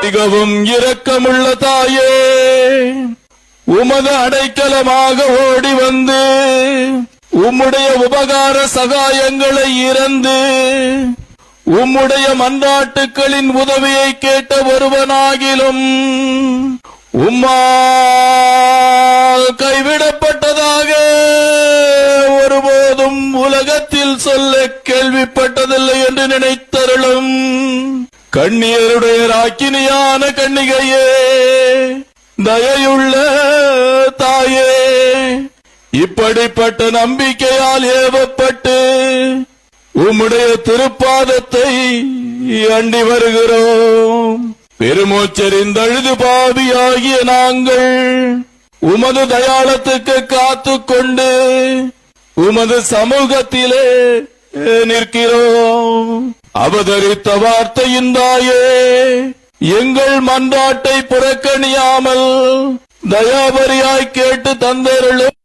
மிகவும் இரக்கமுள்ள தாயே உமது அடைக்கலமாக ஓடி வந்து உம்முடைய உபகார சகாயங்களை இறந்து உம்முடைய மன்றாட்டுக்களின் உதவியை கேட்ட ஒருவனாகிலும் உம்மால் கைவிடப்பட்டதாக ஒருபோதும் உலகத்தில் சொல்ல கேள்விப்பட்டதில்லை என்று நினைத்து கண்ணியருடைய ராக்கினியான கண்ணிகையே தயையுள்ள தாயே இப்படிப்பட்ட நம்பிக்கையால் ஏவப்பட்டு உம்முடைய திருப்பாதத்தை அண்டி வருகிறோம். பெருமூச்சரிந்தழுது பாவியாகிய நாங்கள் உமது தயாளத்துக்கு காத்துக்கொண்டு உமது சமூகத்திலே நிற்கிறோம். அவதரித்த வார்த்தையின் தாயே எங்கள் மன்றாட்டை புறக்கணியாமல் தயாபரியாய் கேட்டு தந்தருளும்